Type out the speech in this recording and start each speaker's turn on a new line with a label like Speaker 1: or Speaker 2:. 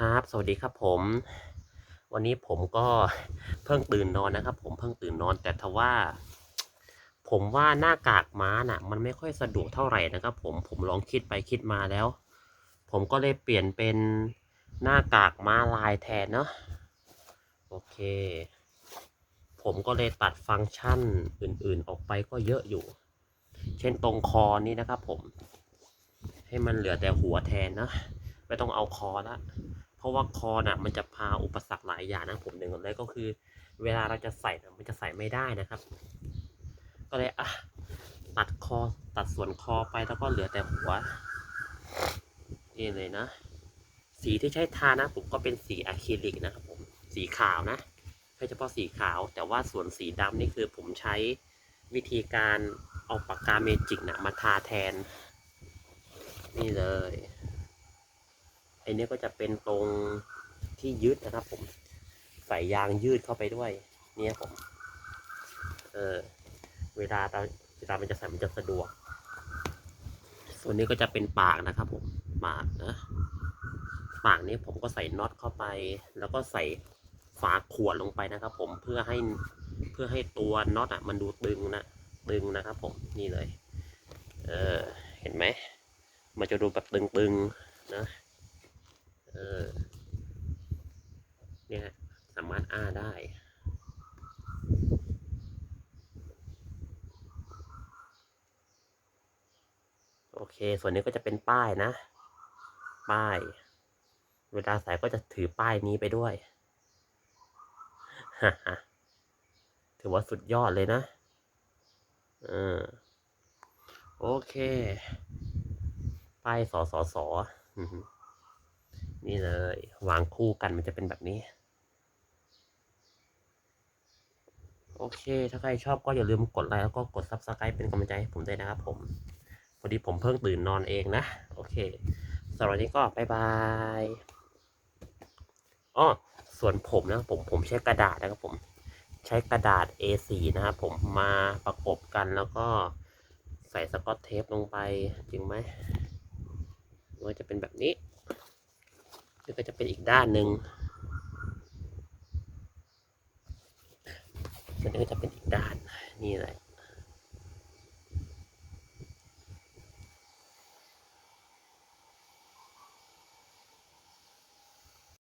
Speaker 1: ครับ สวัสดีครับผม วันนี้ผมก็เพิ่งตื่นนอนนะครับ ผมเพิ่งตื่นนอน แต่ทว่า ผมว่าหน้ากากม้าน่ะ มันไม่ค่อยสะดวกเท่าไหร่นะครับ ผมผมลองคิดไปคิดมาแล้ว ผมก็เลยเปลี่ยนเป็นหน้ากากม้าลายแทนเนาะโอเค ผมก็เลยตัดฟังก์ชันอื่นๆ ออกไปก็เยอะอยู่ เช่นตรงคอนี่นะครับ ผม ให้มันเหลือแต่หัวแทนนะไม่ต้องเอาคอละ เพราะว่าคอน่ะมันจะพาอุปสรรคหลายอย่างนะผมหนึ่งเลยก็คือ เวลาเราจะใส่น่ะมันจะใส่ไม่ได้นะครับ ก็เลยอะตัดคอตัดส่วนคอไปแล้วก็เหลือแต่หัวนี่เลยนะ สีที่ใช้ทานะ ผมก็เป็นสีอะคริลิกนะครับผมสีขาวนะแค่เฉพาะสีขาว แต่ว่าส่วนสีดำนี่คือผมใช้วิธีการเอาปากกาเมจิกนะมาทาแทน นี่เลย ไอเนี้ก็จะเป็นตรงที่ยืดนะครับ ผม ใส่ยางยืดเข้าไปด้วย เนี่ยผม เออเวลาเราเวลามันจะใส่มันจะสะดวก ส่วนนี้ก็จะเป็นปากนะครับ ผม ปากนะปากนี้ผมก็ใส่น็อตเข้าไป แล้วก็ใส่ฝาขวดลงไปนะครับ ผมเพื่อให้เพื่อให้ตัวน็อตอะ มันดูตึงนะตึงนะครับ ผมนี่เลย เออเห็นไหมมันจะดูแบบตึงๆนะ เออเนี่ยสามารถอ้าได้โอเค ส่วนนี้ก็จะเป็นป้ายนะ ป้าย เวลาใส่ก็จะถือป้ายนี้ไปด้วย ถือว่าสุดยอดเลยนะเออโอเค ป้ายสอสอสอ นี่เลย วางคู่กันมันจะเป็นแบบนี้ โอเค ถ้าใครชอบก็อย่าลืมกดไลค์แล้วก็กด subscribe เป็นกำลังใจให้ผมด้วยนะครับผมพอดีผมเพิ่งตื่นนอนเองนะ โอเคสำหรับนนี้ก็บายบายอ้อส่วนผมนะผมผมใช้กระดาษนะครับผมใช้กระดาษ A4 นะครับผมมาประกบกันแล้วก็ใส่สกอตเทปลงไปจริงไหมว่าจะเป็นแบบนี้ นี่ก็จะเป็นอีกด้านหนึ่งมันก็จะเป็นอีกด้านนี่เละ